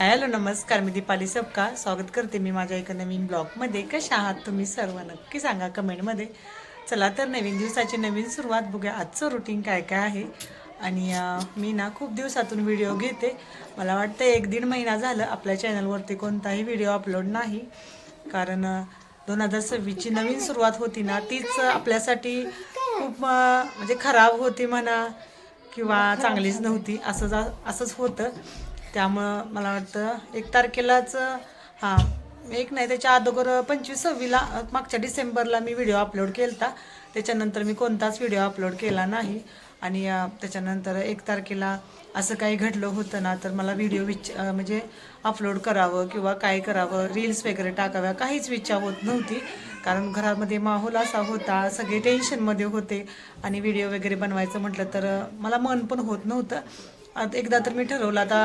Hello नमस्कार. मी दीपाली सबका स्वागत करते मी माझ्या एका नवीन ब्लॉगमध्ये. कशा आहात तुम्ही सर्व? नक्की सांगा कमेंटमध्ये. चला तर नवीन दिवसाची नवीन सुरुवात बघूया. आजचं रुटीन काय काय आहे? आणि मी ना खूप दिवसातून व्हिडिओ घेते. मला वाटतं एक दीड महिना झालं आपल्या चॅनलवरती कोणताही व्हिडिओ अपलोड नाही. कारण दोन हजार सव्वीसची नवीन सुरुवात होती ना तीच आपल्यासाठी खूप म्हणजे खराब होती म्हणा किंवा चांगलीच नव्हती. असं जा असंच होतं. त्यामुळं मला वाटतं एक तारखेलाच हां एक नाही त्याच्या अगोदर पंचवीस सव्वीला मागच्या डिसेंबरला मी व्हिडिओ अपलोड केला होता त्याच्यानंतर मी कोणताच व्हिडिओ अपलोड केला नाही. आणि त्याच्यानंतर एक तारखेला असं काही घडलं होतं ना तर मला व्हिडिओ विच म्हणजे अपलोड करावं किंवा काय करावं रील्स वगैरे टाकाव्या काहीच इच्छा होत नव्हती. कारण घरामध्ये माहोल असा होता सगळे टेन्शनमध्ये होते. आणि व्हिडिओ वगैरे बनवायचं म्हटलं तर मला मन पण होत नव्हतं. आता एकदा तर मी ठरवलं आता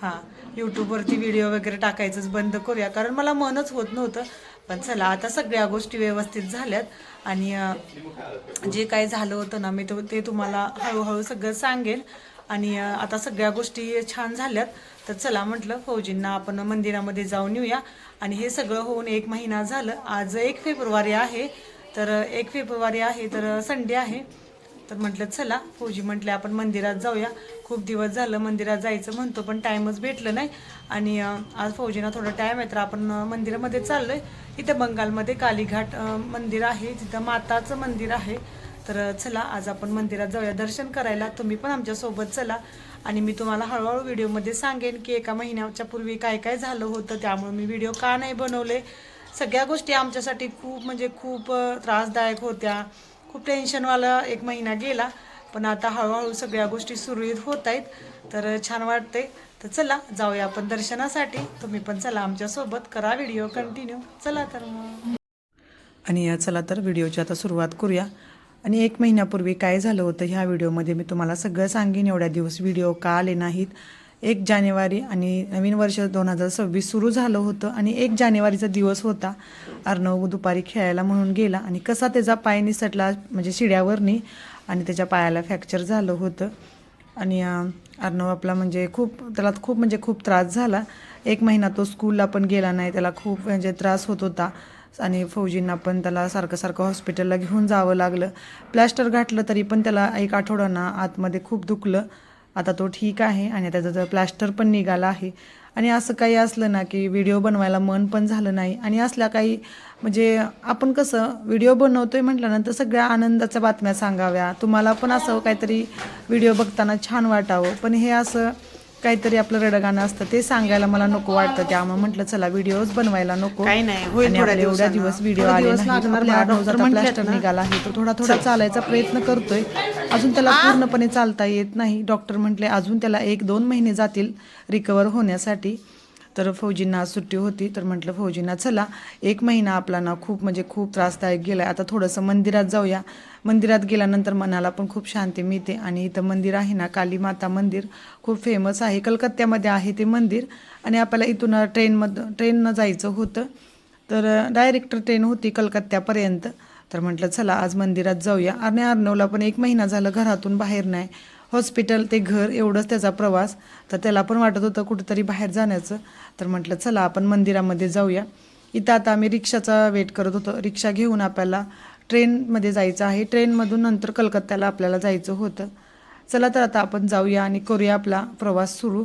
हां यूट्यूबवरती व्हिडिओ वगैरे टाकायचंच बंद करूया. कारण मला मनच होत नव्हतं. पण चला आता सगळ्या गोष्टी व्यवस्थित झाल्यात. आणि जे काही झालं होतं ना मी तो ते तुम्हाला हळूहळू सगळं सांगेन आणि आता सगळ्या गोष्टी छान झाल्यात. तर चला म्हटलं फौजींना आपण मंदिरामध्ये जाऊन येऊया. आणि हे सगळं होऊन एक महिना झालं. आज एक फेब्रुवारी आहे. तर एक फेब्रुवारी आहे तर संडे आहे. तर म्हटलं चला फौजी म्हटले आपण मंदिरात जाऊया. खूप दिवस झालं मंदिरात जायचं म्हणतो पण टाईमच भेटलं नाही. आणि आज फौजीना थोडा टाईम आहे तर आपण मंदिरामध्ये चाललो आहे इथं बंगालमध्ये कालीघाट मंदिर आहे. तिथं माताचं मंदिर आहे. तर चला आज आपण मंदिरात जाऊया. दर्शन करायला तुम्ही पण आमच्यासोबत चला. आणि मी तुम्हाला हळूहळू व्हिडिओमध्ये सांगेन की एका महिन्याच्या पूर्वी काय काय झालं होतं. त्यामुळे मी व्हिडिओ का नाही बनवले? सगळ्या गोष्टी आमच्यासाठी खूप म्हणजे खूप त्रासदायक होत्या. खूप टेन्शनवाला एक महिना गेला पण आता हळूहळू सगळ्या गोष्टी सुरळीत होत आहेत तर छान वाटते तर चला जाऊया आपण दर्शनासाठी. तुम्ही पण चला आमच्यासोबत करा व्हिडिओ कंटिन्यू चला तर मग. आणि या चला तर व्हिडिओची आता सुरुवात करूया. आणि एक महिन्यापूर्वी काय झालं होतं ह्या व्हिडिओमध्ये मी तुम्हाला सगळं सांगेन. एवढ्या दिवस व्हिडिओ का आले नाहीत? एक जानेवारी आणि नवीन वर्ष दोन हजार सव्वीस सुरू झालं होतं आणि एक जानेवारीचा दिवस होता. अर्णव दुपारी खेळायला म्हणून गेला आणि कसा त्याचा पाय निसटला म्हणजे शिड्यावरनी आणि त्याच्या पायाला फ्रॅक्चर झालं होतं. आणि अर्णव आपला म्हणजे खूप त्याला खूप म्हणजे खूप त्रास झाला. एक महिना तो स्कूलला पण गेला नाही त्याला खूप म्हणजे त्रास होत होता. आणि फौजींना पण त्याला सारखं सारखं हॉस्पिटलला घेऊन जावं लागलं. प्लॅस्टर घातलं तरी पण त्याला एक आठवडा आतमध्ये खूप दुखलं. आता तो ठीक आहे आणि त्याचं जर प्लॅस्टर पण निघाला आहे. आणि असं काही असलं ना की व्हिडिओ बनवायला मन पण झालं नाही. आणि असल्या काही म्हणजे आपण कसं व्हिडिओ बनवतोय म्हटल्यानंतर सगळ्या आनंदाच्या बातम्या सांगाव्या. तुम्हाला पण असं काहीतरी व्हिडिओ बघताना छान वाटावं. पण हे असं काहीतरी आपलं रडगाणं असतं ते सांगायला मला नको वाटतं. त्यामुळे म्हटलं चला व्हिडिओज बनवायला नको. काही नाही, एवढ्या. दिवस व्हिडिओ आले प्लॅस्टर. निघाला आहे तो थोडा थोडा चालायचा प्रयत्न करतोय. अजून त्याला पूर्णपणे चालता येत नाही. डॉक्टर म्हटले अजून त्याला एक दोन महिने जातील रिकवर होण्यासाठी. तर फौजींना आज सुट्टी होती तर म्हटलं फौजींना चला. एक महिना आपला ना खूप म्हणजे खूप त्रासदायक गेला आता थोडंसं मंदिरात जाऊया. मंदिरात गेल्यानंतर मनाला पण खूप शांती मिळते. आणि इथं मंदिर आहे ना काली माता मंदिर. खूप फेमस आहे. कलकत्त्यामध्ये आहे ते मंदिर. आणि आपल्याला इथून ट्रेनमधून ट्रेननं जायचं होतं. तर डायरेक्ट ट्रेन होती कलकत्त्यापर्यंत. तर म्हटलं चला आज मंदिरात जाऊया. आणि अर्णवला पण एक महिना झालं घरातून बाहेर नाही. हॉस्पिटल ते घर एवढंच त्याचा प्रवास. तर त्याला पण वाटत होतं कुठेतरी बाहेर जाण्याचं. तर म्हटलं चला आपण मंदिरामध्ये जाऊया. इथं आता आम्ही रिक्षाचा वेट करत होतो. रिक्षा घेऊन आपल्याला ट्रेनमध्ये जायचं आहे. ट्रेनमधून नंतर कलकत्त्याला आपल्याला जायचं होतं. चला तर आता आपण जाऊया आणि करूया आपला प्रवास सुरू.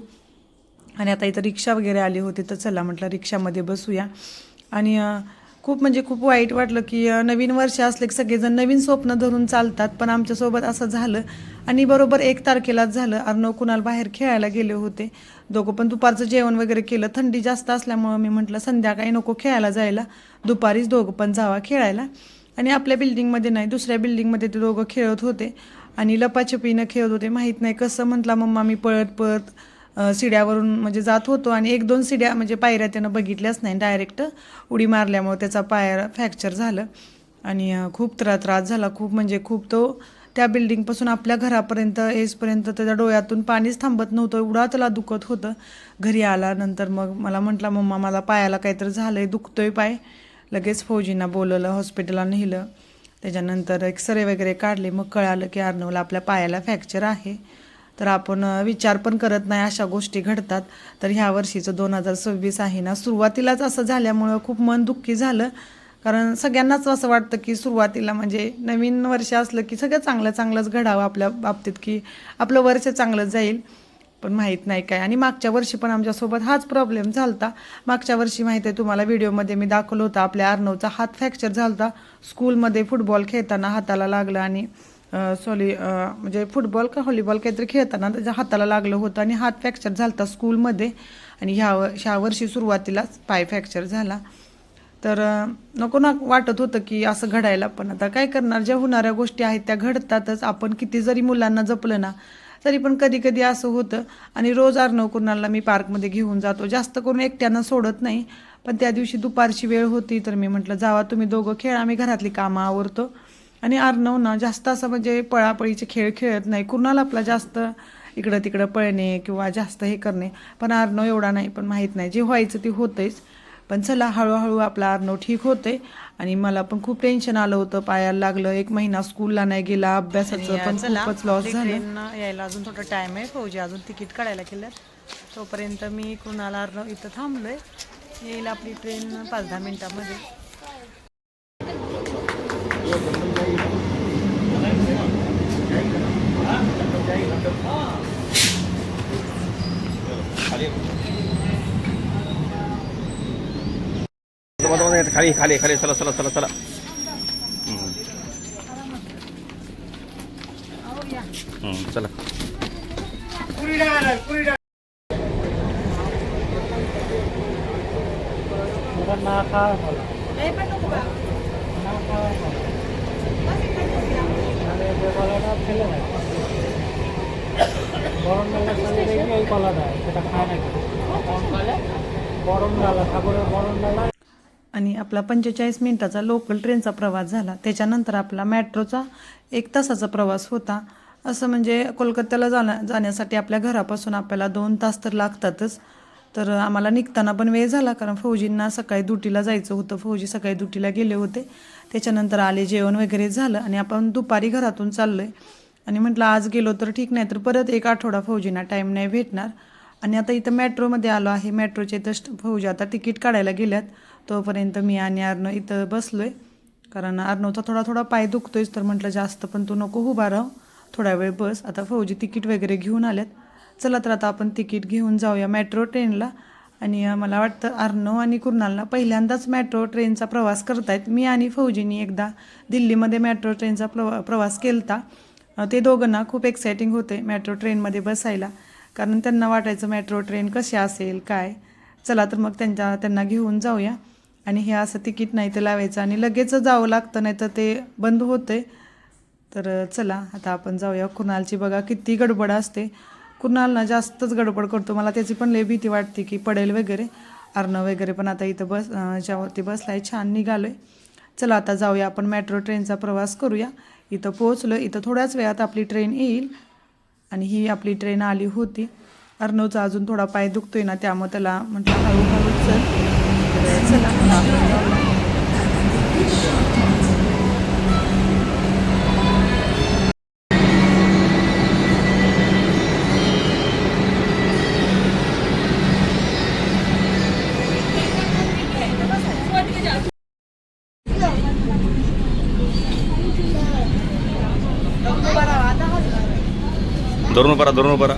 आणि आता इथं रिक्षा वगैरे आली होती तर चला म्हटलं रिक्षामध्ये बसूया. आणि खूप म्हणजे खूप वाईट वाटलं की नवीन वर्ष असले की सगळेजण नवीन स्वप्न धरून चालतात. पण आमच्यासोबत असं झालं आणि बरोबर एक तारखेलाच झालं. अर्णव कुणाल बाहेर खेळायला गेले होते. दोघं पण दुपारचं जेवण वगैरे केलं. थंडी जास्त असल्यामुळं मी म्हटलं संध्याकाळी नको खेळायला जायला. दुपारीच दोघं पण जावा खेळायला. आणि आपल्या बिल्डिंगमध्ये नाही दुसऱ्या बिल्डिंगमध्ये ते दोघं खेळत होते. आणि लपाछपीनं खेळत होते. माहीत नाही कसं म्हटलं मम्मा मी पळत पळत शिड्यावरून म्हणजे जात होतो. आणि एक दोन शिड्या म्हणजे पायऱ्या त्यानं बघितल्याच नाही. डायरेक्ट उडी मारल्यामुळे त्याचा पाय फ्रॅक्चर झालं. आणि खूप त्रा त्रास झाला. खूप म्हणजे खूप तो त्या बिल्डिंगपासून आपल्या घरापर्यंत एजपर्यंत त्याच्या डोळ्यातून पाणीच थांबत नव्हतं. एवढा त्याला दुखत होतं. घरी आल्यानंतर मग मला म्हटलं मम्मा मला पायाला काहीतरी झालं आहे दुखतो दुखतोय पाय. लगेच फौजींना बोलवलं हॉस्पिटलला नेलं. त्याच्यानंतर एक्सरे वगैरे काढले. मग कळालं की अर्णवला आपल्या पायाला फ्रॅक्चर आहे. तर आपण विचार पण करत नाही अशा गोष्टी घडतात. तर ह्या वर्षीचं दोन हजार सव्वीस आहे ना सुरुवातीलाच असं झाल्यामुळं खूप मन दुःखी झालं. कारण सगळ्यांनाच असं वाटतं की सुरुवातीला म्हणजे नवीन वर्ष असलं की सगळं चांगलं चांगलंच घडावं आपल्या बाबतीत की आपलं वर्ष चांगलं जाईल. पण माहीत नाही काय. आणि मागच्या वर्षी पण आमच्यासोबत हाच प्रॉब्लेम झालता. मागच्या वर्षी माहीत आहे तुम्हाला व्हिडिओमध्ये मी दाखवलं होतं आपल्या अर्णवचा हात फ्रॅक्चर झालता. स्कूलमध्ये फुटबॉल खेळताना हाताला लागलं आणि सॉरी म्हणजे फुटबॉल का व्हॉलीबॉल काहीतरी खेळताना त्याच्या हाताला लागलं होतं आणि हात फ्रॅक्चर झालता स्कूलमध्ये आणि ह्या व- ह्या वर्षी सुरुवातीलाच पाय फ्रॅक्चर झाला. तर नको ना वाटत होतं की असं घडायला पण आता काय करणार? ज्या होणाऱ्या गोष्टी आहेत त्या घडतातच. आपण किती जरी मुलांना जपलं ना तरी पण कधी कधी असं होतं. आणि रोज अर्णव कुणाला मी पार्कमध्ये घेऊन जातो. जास्त करून एकट्यानं सोडत नाही. पण त्या दिवशी दुपारची वेळ होती तर मी म्हटलं जावा तुम्ही दोघं खेळ. आम्ही घरातली कामं आवरतो. आणि अर्णव ना जास्त असं म्हणजे पळापळीचे खेळ खेळत नाही. कुणाला आपला जास्त इकडं तिकडं पळणे किंवा जास्त हे करणे. पण अर्णव एवढा नाही पण माहीत नाही. जे व्हायचं ते होतंच पण चला हळूहळू आपला अर्णव ठीक होते आणि मला पण खूप टेन्शन आलं होतं पायाला लागलं. एक महिना स्कूलला नाही गेला अभ्यासाचं पण खूपच लॉस झालं यायला अजून थोडं टाइम आहे. फौजी अजून तिकीट काढायला केलं तोपर्यंत मी कुणाला अर्णव इथं थांबलोय. येईल आपली ट्रेन पाच दहा मिनिटामध्ये. বন্ধ বন্ধ খালি খালি খালি চলো চলো চলো চলো খাওয়া গরম গরম মেলা ঠাকুরের গরম মেলা आणि आपला पंचेचाळीस मिनिटाचा लोकल ट्रेनचा प्रवास झाला. त्याच्यानंतर आपला मॅट्रोचा एक तासाचा प्रवास होता. असं म्हणजे कोलकात्याला जाण्या जाण्यासाठी आपल्या घरापासून आपल्याला दोन तास तर लागतातच. तर आम्हाला निघताना पण वेळ झाला कारण फौजींना सकाळी ड्युटीला जायचं होतं. फौजी सकाळी ड्युटीला गेले होते. त्याच्यानंतर आले जेवण वगैरे झालं आणि आपण दुपारी घरातून चाललो आहे आणि म्हटलं आज गेलो तर ठीक नाही तर परत एक आठवडा फौजींना टाईम नाही भेटणार. आणि आता इथं मेट्रोमध्ये आलो आहे. मेट्रोचे इथं फौजी आता तिकीट काढायला गेल्यात. तोपर्यंत मी आणि अर्णव इथं बसलो आहे कारण अर्णवचा थोडा थोडा पाय दुखतोयच तर म्हटलं जास्त पण तू नको उभा राह. थोडा वेळ बस. आता फौजी तिकीट वगैरे घेऊन आल्यात. चला तर आता आपण तिकीट घेऊन जाऊया मेट्रो ट्रेनला. आणि मला वाटतं अर्णव आणि कुर्नालला पहिल्यांदाच मेट्रो ट्रेनचा प्रवास करतायत. मी आणि फौजीनी एकदा दिल्लीमध्ये मेट्रो ट्रेनचा प्रवा प्रवास केला होता ते दोघांना खूप एक्सायटिंग होते मेट्रो ट्रेनमध्ये बसायला. कारण त्यांना वाटायचं मेट्रो ट्रेन कशी असेल काय? चला तर मग त्यांच्या त्यांना घेऊन जाऊया. आणि हे असं तिकीट नाही ते लावायचं आणि लगेच जावं लागतं नाही तर ते बंद होते तर चला आता आपण जाऊया कुणालची. बघा किती गडबड असते. कुणाल ना जास्तच गडबड करतो. मला त्याची पण लय भीती वाटते की पडेल वगैरे. अर्णव वगैरे पण आता इथं बस अं, ज्यावरती बसलाय छान आहे चला आता जाऊया आपण. मेट्रो ट्रेनचा प्रवास करूया. इथं पोहोचलो इथं थोड्याच वेळात आपली ट्रेन येईल. आणि ही आपली ट्रेन आली होती. अर्णवचा अजून थोडा पाय दुखतोय ना त्यामुळे त्याला म्हटलं हळूहळू चल. चला. धरून परा धरून परा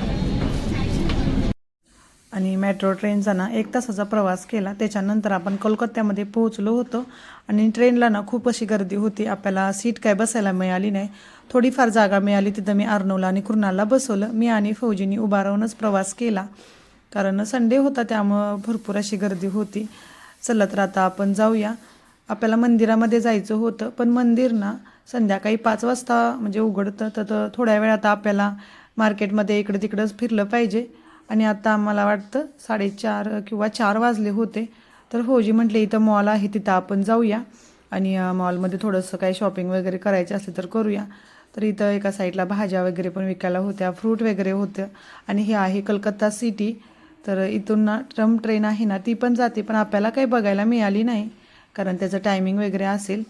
आणि मेट्रो ट्रेनचा ना एक तासाचा प्रवास केला. त्याच्यानंतर आपण कोलकात्यामध्ये पोहोचलो होतो. आणि ट्रेनला ना खूप अशी गर्दी होती. आपल्याला सीट काय बसायला मिळाली नाही. थोडीफार जागा मिळाली. तिथं मी अर्नवला आणि कुर्नालला बसवलं. मी आणि फौजीनी उभा राहूनच प्रवास केला. कारण संडे होता त्यामुळं भरपूर अशी गर्दी होती. चला तर आता आपण जाऊया. आपल्याला मंदिरामध्ये जायचं होतं. पण मंदिर ना संध्याकाळी पाच वाजता म्हणजे उघडतं. तर तर थोड्या वेळात आपल्याला मार्केटमध्ये इकडं तिकडंच फिरलं पाहिजे. आणि आता मला वाटतं साडेचार किंवा चार वाजले होते. तर फौजी म्हटले इथं मॉल आहे तिथं आपण जाऊया. आणि मॉलमध्ये थोडंसं काही शॉपिंग वगैरे करायचे असेल तर करूया. तर इथं एका साईडला भाज्या वगैरे पण विकायला होत्या फ्रूट वगैरे होतं. आणि हे आहे कलकत्ता सिटी तर इथून ना ट्रम ट्रेन आहे ना ती पण जाते पण आपल्याला काही बघायला मिळाली नाही. कारण त्याचं टायमिंग वगैरे असेल.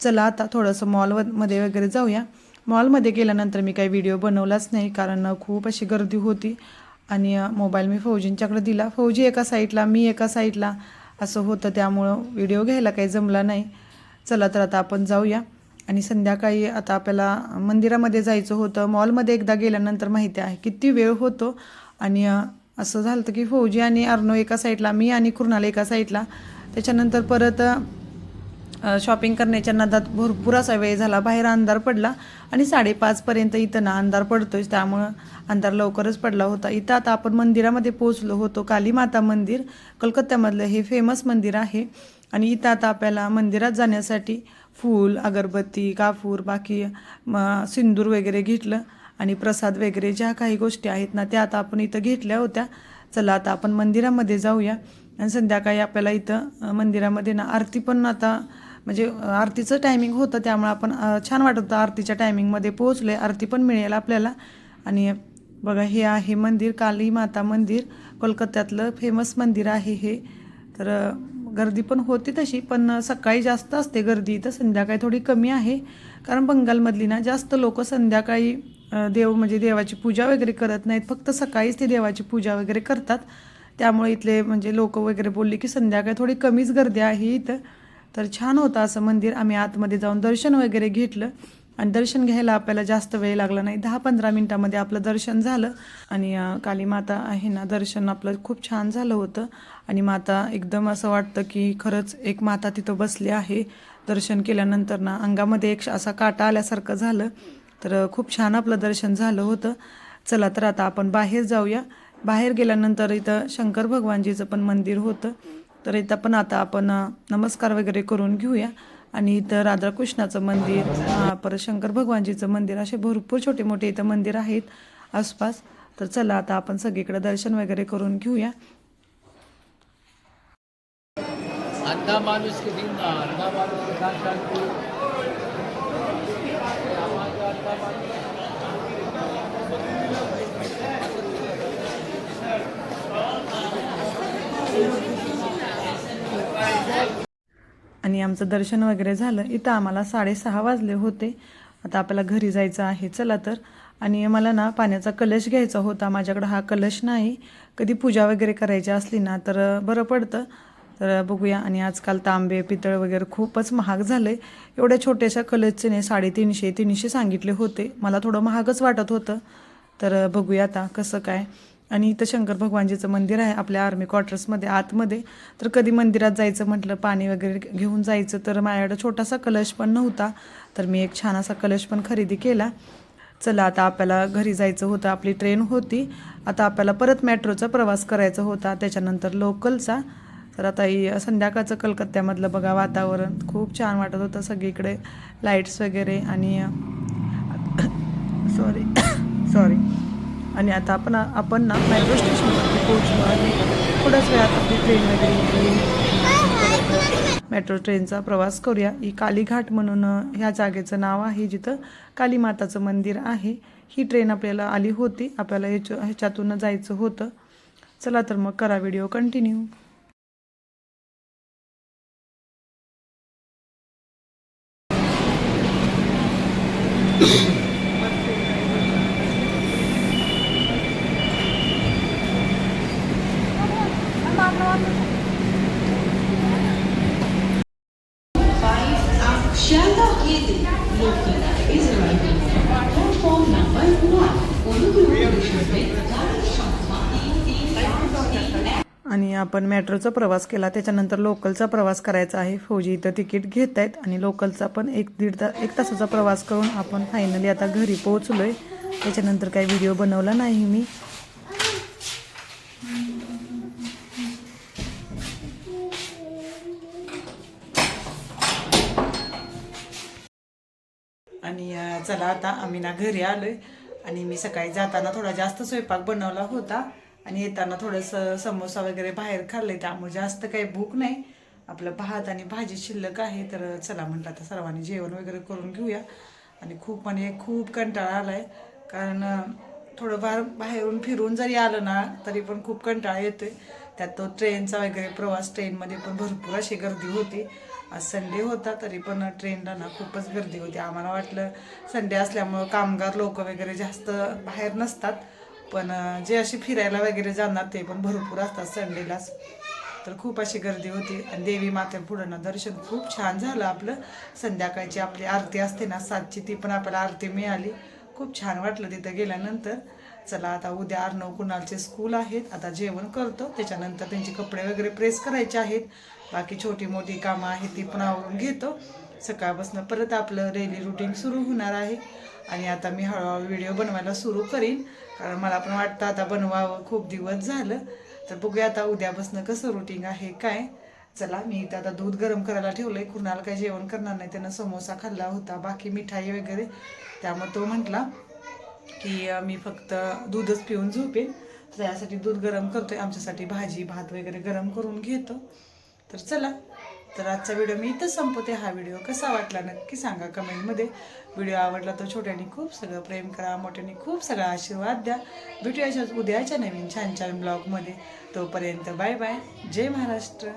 चला आता थोडंसं मॉलमध्ये वगैरे जाऊया. मॉलमध्ये गेल्यानंतर मी काही व्हिडिओ बनवलाच नाही कारण खूप अशी गर्दी होती. आणि मोबाईल मी फौजींच्याकडे दिला. फौजी एका साईडला मी एका साईडला. असं होतं त्यामुळं व्हिडिओ घ्यायला काही जमला नाही. चला तर आता आपण जाऊया. आणि संध्याकाळी आता आपल्याला मंदिरामध्ये जायचं होतं. मॉलमध्ये एकदा गेल्यानंतर माहिती आहे किती वेळ होतो. आणि असं झालं होतं की फौजी आणि अर्नो एका साईडला मी आणि कुर्णाला एका साईडला. त्याच्यानंतर परत शॉपिंग करण्याच्या नादात भरपूर असा वेळ झाला. बाहेर अंधार पडला आणि साडेपाचपर्यंत इथं ना अंधार पडतोय. त्यामुळं अंधार लवकरच पडला होता. इथं आता आपण मंदिरामध्ये पोहोचलो होतो. कालीमाता मंदिर कलकत्त्यामधलं हे फेमस मंदिर आहे. आणि इथं आता आपल्याला मंदिरात जाण्यासाठी फूल अगरबत्ती काफूर बाकी म सिंदूर वगैरे घेतलं आणि प्रसाद वगैरे ज्या काही गोष्टी आहेत ना त्या आता आपण इथं घेतल्या होत्या. चला आता आपण मंदिरामध्ये जाऊया. आणि संध्याकाळी आपल्याला इथं मंदिरामध्ये ना आरती पण आता म्हणजे आरतीचं टायमिंग होतं त्यामुळे आपण छान वाटत होतं आरतीच्या टायमिंगमध्ये पोहोचले आरती पण मिळेल आपल्याला. आणि बघा हे आहे मंदिर काली माता मंदिर. कोलकात्यातलं फेमस मंदिर आहे हे. तर गर्दी पण होती तशी पण सकाळी जास्त असते गर्दी तर संध्याकाळी थोडी कमी आहे. कारण बंगालमधली ना जास्त लोक संध्याकाळी देव म्हणजे देवाची पूजा वगैरे करत नाहीत. फक्त सकाळीच ते देवाची पूजा वगैरे करतात. त्यामुळे इथले म्हणजे लोक वगैरे बोलले की संध्याकाळी थोडी कमीच गर्दी आहे इथं. तर छान होतं असं मंदिर. आम्ही आतमध्ये जाऊन दर्शन वगैरे घेतलं. आणि दर्शन घ्यायला आपल्याला जास्त वेळ लागला नाही. दहा पंधरा मिनटामध्ये आपलं दर्शन झालं. आणि काली माता आहे ना दर्शन आपलं खूप छान झालं होतं. आणि माता एकदम असं वाटतं की खरंच एक माता तिथं बसली आहे. दर्शन केल्यानंतर ना अंगामध्ये एक असा काटा आल्यासारखं झालं. तर खूप छान आपलं दर्शन झालं होतं. चला तर आता आपण बाहेर जाऊया. बाहेर गेल्यानंतर इथं शंकर भगवानजीचं पण मंदिर होतं. तर इथं पण आता आपण नमस्कार वगैरे करून घेऊया. आणि इथं राधाकृष्णाचं मंदिर परत शंकर भगवानजीचं मंदिर असे भरपूर छोटे मोठे इथं मंदिर आहेत आसपास. तर चला आता आपण सगळीकडे दर्शन वगैरे करून घेऊया. अंधा माणूस अंधा माणूस आणि आमचं दर्शन वगैरे झालं. इथं आम्हाला साडेसहा वाजले होते. आता आपल्याला घरी जायचं आहे. चला तर. आणि मला ना पाण्याचा कलश घ्यायचा होता. माझ्याकडं हा कलश नाही. कधी पूजा वगैरे करायची असली ना तर बरं पडतं. तर बघूया. आणि आजकाल तांबे पितळ वगैरे खूपच महाग झालं आहे एवढ्या छोट्याशा कलशचे नाही साडेतीनशे तीनशे सांगितले होते. मला थोडं महागच वाटत होतं. तर बघूया आता कसं काय. आणि इथं शंकर भगवानजीचं मंदिर आहे आपल्या आर्मी क्वार्टर्समध्ये आतमध्ये. तर कधी मंदिरात जायचं म्हटलं पाणी वगैरे घेऊन जायचं तर माझ्याकडं छोटासा कलश पण नव्हता. तर मी एक छान असा कलश पण खरेदी केला. चला आता आपल्याला घरी जायचं होतं आपली ट्रेन होती. आता आपल्याला परत मेट्रोचा प्रवास करायचा होता त्याच्यानंतर लोकलचा तर आता ही संध्याकाळचं कलकत्त्यामधलं बघा वातावरण. खूप छान वाटत होतं सगळीकडे. लाईट्स वगैरे आणि सॉरी सॉरी आणि आता आपण आपण ना मेट्रो स्टेशनवरती पोहोचलो आणि थोड्याच वेळात आपली ट्रेन वगैरे येईल मेट्रो ट्रेनचा प्रवास करूया. ही कालीघाट म्हणून ह्या जागेचं नाव आहे जिथं काली माताचं मंदिर आहे. ही ट्रेन आपल्याला आली होती. आपल्याला ह्याच्या ह्याच्यातून जायचं होतं. चला तर मग करा व्हिडिओ कंटिन्यू आपण मेट्रोचा प्रवास केला त्याच्यानंतर लोकलचा प्रवास करायचा आहे. फौजी इथं तिकीट घेत आहेत आणि लोकलचा पण एक दीड ता एक तासाचा प्रवास करून आपण फायनली आता घरी पोहोचलो आहे त्याच्यानंतर काही व्हिडिओ बनवला नाही मी. आणि चला आता आम्ही ना घरी आलोय. आणि मी सकाळी जाताना थोडा जास्त स्वयंपाक बनवला होता. आणि येताना थोडंसं समोसा वगैरे बाहेर खाल्ले त्यामुळे जास्त काही भूक नाही. आपलं भात आणि भाजी शिल्लक आहे तर चला म्हटलं आता सर्वांनी जेवण वगैरे करून घेऊया. आणि खूप म्हणजे खूप कंटाळा आला आहे कारण थोडंफार बाहेरून फिरून जरी आलं ना तरी पण खूप कंटाळा येतो आहे त्यात तो ट्रेनचा वगैरे प्रवास ट्रेनमध्ये पण भरपूर अशी गर्दी होती. आज संडे होता तरी पण ट्रेनला ना खूपच गर्दी होती. आम्हाला वाटलं संडे असल्यामुळं कामगार लोक वगैरे जास्त बाहेर नसतात. पण जे असे फिरायला वगैरे जाणार ते पण भरपूर असतात संडेलाच. तर खूप अशी गर्दी होती आणि देवी माते पुढं दर्शन खूप छान झालं आपलं. संध्याकाळची आपली आरती असते ना सातची ती पण आपल्याला आरती मिळाली. खूप छान वाटलं तिथं गेल्यानंतर. चला आता उद्या अर्णव कुणालचे स्कूल आहेत आता जेवण करतो. त्याच्यानंतर त्यांचे कपडे वगैरे प्रेस करायचे आहेत. बाकी छोटी मोठी कामं आहेत ती पण आवरून घेतो. सकाळपासून परत आपलं डेली रुटीन सुरू होणार आहे. आणि आता मी हळूहळू व्हिडिओ बनवायला सुरू करीन. कारण मला पण वाटतं आता बनवावं खूप दिवस झालं. तर बघूया आता उद्यापासून कसं रुटीन आहे काय? चला मी इथं आता दूध गरम करायला ठेवलंय. कुणाला काही जेवण करणार नाही. त्यानं समोसा खाल्ला होता बाकी मिठाई वगैरे. त्यामुळे तो म्हटला की मी फक्त दूधच पिऊन झोपेन. तर यासाठी दूध गरम करतोय. आमच्यासाठी भाजी भात वगैरे गरम करून घेतो. तर चला तर आजचा व्हिडिओ मी इथं संपवते. हा व्हिडिओ कसा वाटला नक्की सांगा कमेंटमध्ये. व्हिडिओ आवडला तर छोट्याने खूप सगळं प्रेम करा मोठ्याने खूप सगळा आशीर्वाद द्या. भेटूया अशाच उद्याच्या नवीन छान छान ब्लॉगमध्ये तोपर्यंत बाय बाय जय महाराष्ट्र.